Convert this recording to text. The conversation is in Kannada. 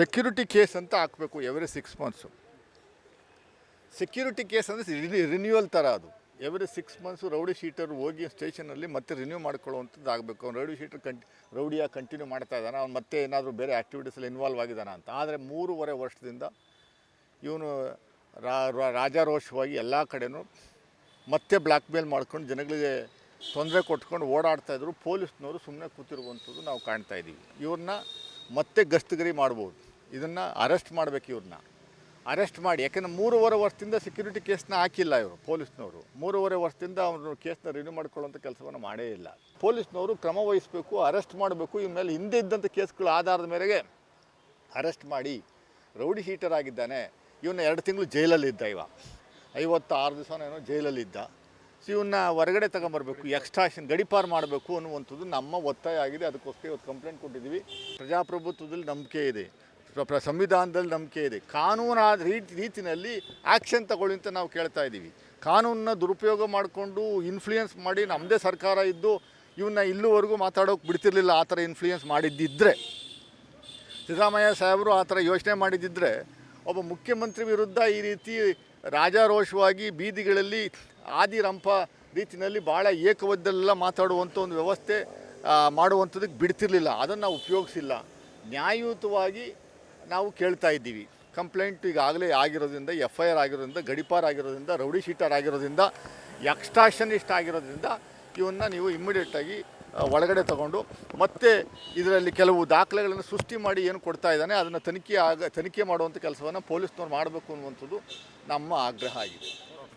ಸೆಕ್ಯೂರಿಟಿ ಕೇಸ್ ಅಂತ ಹಾಕಬೇಕು every six months security case ಅಂದರೆ ರಿನ್ಯೂವಲ್ ಥರ ಅದು. Every six months rowdy sheeter ಹೋಗಿ ಸ್ಟೇಷನಲ್ಲಿ ಮತ್ತೆ ರಿನ್ಯೂ ಮಾಡ್ಕೊಳ್ಳುವಂಥದ್ದು ಆಗಬೇಕು. ಅವ್ನು ರೌಡಿ ಶೀಟರ್ ಕಂಟಿ, ರೌಡಿಯಾಗಿ ಕಂಟಿನ್ಯೂ ಮಾಡ್ತಾ ಇದ್ದಾನೆ. ಅವ್ನು ಮತ್ತೆ ಏನಾದರೂ ಬೇರೆ ಆ್ಯಕ್ಟಿವಿಟೀಸಲ್ಲಿ ಇನ್ವಾಲ್ವ್ ಆಗಿದ್ದಾನ ಅಂತ. ಆದರೆ ಮೂರುವರೆ ವರ್ಷದಿಂದ ಇವನು ರಾಜಾರೋಷವಾಗಿ ಎಲ್ಲ ಕಡೆನೂ ಮತ್ತೆ ಬ್ಲ್ಯಾಕ್ ಮೇಲ್ ಮಾಡ್ಕೊಂಡು ಜನಗಳಿಗೆ ತೊಂದರೆ ಕೊಟ್ಕೊಂಡು ಓಡಾಡ್ತಾ ಇದ್ರು. ಪೊಲೀಸ್ನವರು ಸುಮ್ಮನೆ ಕೂತಿರುವಂಥದ್ದು ನಾವು ಕಾಣ್ತಾ ಇದ್ದೀವಿ. ಇವ್ರನ್ನ ಮತ್ತೆ ಗಸ್ತಗಿರಿ ಮಾಡ್ಬೋದು. ಇದನ್ನು ಅರೆಸ್ಟ್ ಮಾಡಬೇಕು ಇವ್ರನ್ನ. ಅರೆಸ್ಟ್ ಮಾಡಿ, ಯಾಕಂದರೆ ಮೂರುವರೆ ವರ್ಷದಿಂದ ಸೆಕ್ಯೂರಿಟಿ ಕೇಸ್ನ ಹಾಕಿಲ್ಲ ಇವರು, ಪೊಲೀಸ್ನವರು. ಮೂರುವರೆ ವರ್ಷದಿಂದ ಅವರು ಕೇಸ್ನ ರಿನ್ಯೂ ಮಾಡ್ಕೊಳ್ಳೋಂಥ ಕೆಲಸವನ್ನು ಮಾಡೇ ಇಲ್ಲ. ಪೊಲೀಸ್ನವರು ಕ್ರಮ ವಹಿಸಬೇಕು ಅರೆಸ್ಟ್ ಮಾಡಬೇಕು, ಇವ್ರ ಮೇಲೆ ಹಿಂದೆ ಇದ್ದಂಥ ಕೇಸ್ಗಳು ಆಧಾರದ ಮೇರೆಗೆ ಅರೆಸ್ಟ್ ಮಾಡಿ, ರೌಡಿ ಹೀಟರ್ ಆಗಿದ್ದಾನೆ. ಇವನ್ನ ಎರಡು ತಿಂಗಳು ಜೈಲಲ್ಲಿದ್ದ ಇವ. ಐವತ್ತಾರು ದಿವಸನೇನೋ ಜೈಲಲ್ಲಿದ್ದ ಸೊ ಇವನ್ನ ಹೊರಗಡೆ ತಗೊಂಬರ್ಬೇಕು ಎಕ್ಸ್ಟ್ರಾಕ್ಷನ್ ಗಡಿಪಾರು ಮಾಡಬೇಕು ಅನ್ನುವಂಥದ್ದು ನಮ್ಮ ಒತ್ತಾಯ ಆಗಿದೆ. ಅದಕ್ಕೋಸ್ಕರ ಇವತ್ತು ಕಂಪ್ಲೇಂಟ್ ಕೊಟ್ಟಿದ್ದೀವಿ. ಪ್ರಜಾಪ್ರಭುತ್ವದಲ್ಲಿ ನಂಬಿಕೆ ಇದೆ. ಪ್ರ- ಸಂವಿಧಾನದಲ್ಲಿ ನಂಬಿಕೆ ಇದೆ. ಕಾನೂನಾದ ರೀತಿ ರೀತಿಯಲ್ಲಿ ಆ್ಯಕ್ಷನ್ ತಗೊಳ್ಳಿ ಅಂತ ನಾವು ಕೇಳ್ತಾ ಇದ್ದೀವಿ. ಕಾನೂನನ್ನ ದುರುಪಯೋಗ ಮಾಡಿಕೊಂಡು ಇನ್ಫ್ಲೂಯೆನ್ಸ್ ಮಾಡಿ ನಮ್ಮದೇ ಸರ್ಕಾರ ಇದ್ದು ಇವನ್ನ ಇಲ್ಲಿವರೆಗೂ ಮಾತಾಡೋಕೆ ಬಿಡ್ತಿರ್ಲಿಲ್ಲ, ಆ ಥರ ಇನ್ಫ್ಲೂಯೆನ್ಸ್ ಮಾಡಿದ್ದಿದ್ದರೆ ಸಿದ್ದರಾಮಯ್ಯ ಸಾಹೇಬರು ಆ ಥರ ಯೋಚನೆ ಮಾಡಿದ್ದಿದ್ದರೆ ಒಬ್ಬ ಮುಖ್ಯಮಂತ್ರಿ ವಿರುದ್ಧ ಈ ರೀತಿ ರಾಜಾರೋಷವಾಗಿ ಬೀದಿಗಳಲ್ಲಿ ಆದಿರಂಪ ರೀತಿಯಲ್ಲಿ ಭಾಳ ಏಕವದ್ದೆಲ್ಲ ಮಾತಾಡುವಂಥ ಒಂದು ವ್ಯವಸ್ಥೆ ಮಾಡುವಂಥದ್ದಕ್ಕೆ ಬಿಡ್ತಿರ್ಲಿಲ್ಲ. ಅದನ್ನು ಉಪಯೋಗಿಸಿಲ್ಲ. ನ್ಯಾಯಯುತವಾಗಿ ನಾವು ಕೇಳ್ತಾ ಇದ್ದೀವಿ. ಕಂಪ್ಲೇಂಟ್ ಈಗಾಗಲೇ ಆಗಿರೋದ್ರಿಂದ ಎಫ್ ಐ ಆರ್ ಆಗಿರೋದ್ರಿಂದ, ಗಡಿಪಾರ್ ಆಗಿರೋದ್ರಿಂದ, ರೌಡಿ ಶೀಟರ್ ಆಗಿರೋದ್ರಿಂದ ಎಕ್ಸ್ಟ್ರಾಷನಿಸ್ಟ್ ಆಗಿರೋದ್ರಿಂದ ಇವನ್ನ ನೀವು ಇಮ್ಮಿಡಿಯೇಟಾಗಿ ಒಳಗಡೆ ತಗೊಂಡು ಮತ್ತೆ ಇದರಲ್ಲಿ ಕೆಲವು ದಾಖಲೆಗಳನ್ನು ಸೃಷ್ಟಿ ಮಾಡಿ ಏನು ಕೊಡ್ತಾ ಇದ್ದಾನೆ, ಅದನ್ನು ತನಿಖೆ ಆಗ, ತನಿಖೆ ಮಾಡುವಂಥ ಕೆಲಸವನ್ನು ಪೊಲೀಸ್ನವ್ರು ಮಾಡಬೇಕು ಅನ್ನುವಂಥದ್ದು ನಮ್ಮ ಆಗ್ರಹ ಆಗಿದೆ.